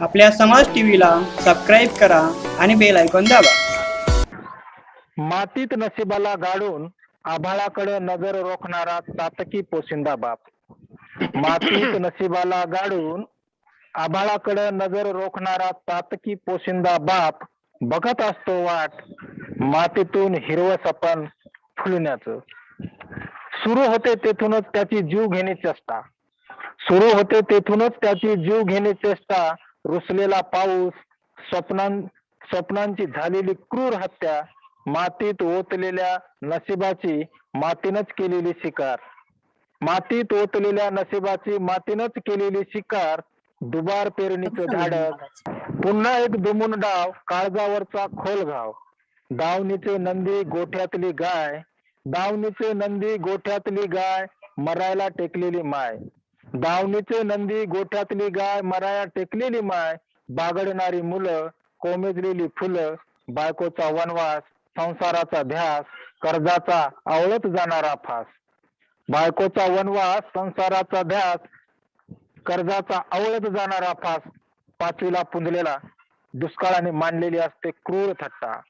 आपल्या समाज टीव्हीला सबस्क्राईब करा आणि बेल ऐकून दाबा. मातीत नशिबाला गाडून आभाळाकडे नजर रोखणारा तातकी पोशिंदा बाप. मातीत नशिबाला गाडून आभाळाकडे नजर रोखणारा तातकी पोशिंदा बाप बघत असतो वाट मातीतून हिरवं सपन फुलण्याच. सुरू होते तेथूनच त्याची जीव घेणे चेष्टा. सुरू होते तेथूनच त्याची जीव घेणे चेष्टा रुसलेला पाऊस स्वप्नां स्वप्नांची झालेली क्रूर हत्या मातीत ओतलेल्या नशिबाची मातीनच केलेली शिकार. मातीत ओतलेल्या नशिबाची मातीनच केलेली शिकार दुबार पेरणीचं धाडक पुन्हा एक दुमून डाव काळजावरचा खोल घाव दावणीचे नंदी गोठ्यातली गाय. दावणीचे नंदी गोठ्यातली गाय मरायला टेकलेली माय. दावणीचे नंदी गोठ्यातली गाय मराया टेकलेली माय बागडणारी मुलं कोमेजलेली फुलं बायकोचा वनवास संसाराचा ध्यास कर्जाचा आवळत जाणारा फास. बायकोचा वनवास संसाराचा ध्यास कर्जाचा आवळत जाणारा फास. पाचवीला पुंजलेला दुष्काळाने मांडलेली असते क्रूर थट्टा.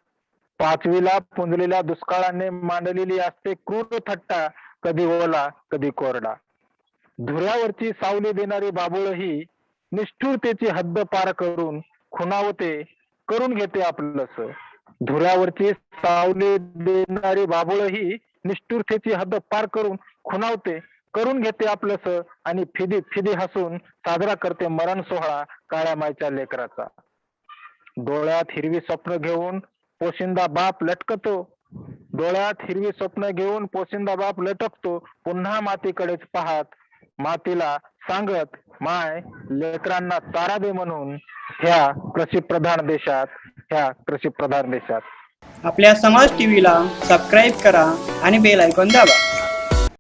पाचवीला पुंजलेल्या दुष्काळाने मांडलेली असते क्रूर थट्टा. कधी ओला कधी कोरडा. धुऱ्यावरची सावली देणारी बाबुळ ही निष्ठुरतेची हद्द पार करून खुणावते करून घेते आपलंस. धुऱ्यावरची सावली देणारी बाबुळ ही निष्ठुरतेची हद्द पार करून खुणावते करून घेते आपलंस आणि फिदी फिदी हसून साजरा करते मरण सोहळा काळ्या मायच्या लेकराचा. डोळ्यात हिरवी स्वप्न घेऊन पोशिंदा बाप लटकतो. डोळ्यात हिरवी स्वप्न घेऊन पोशिंदा बाप लटकतो. पुन्हा मातीकडेच पाहत मातीला सांगत माय लेकरांना तारा दे म्हणून ह्या कृषी प्रधान देशात ह्या कृषी प्रधान देशात. आपल्या समाज टीव्हीला सबस्क्राईब करा आणि बेल ऐकून दाबा.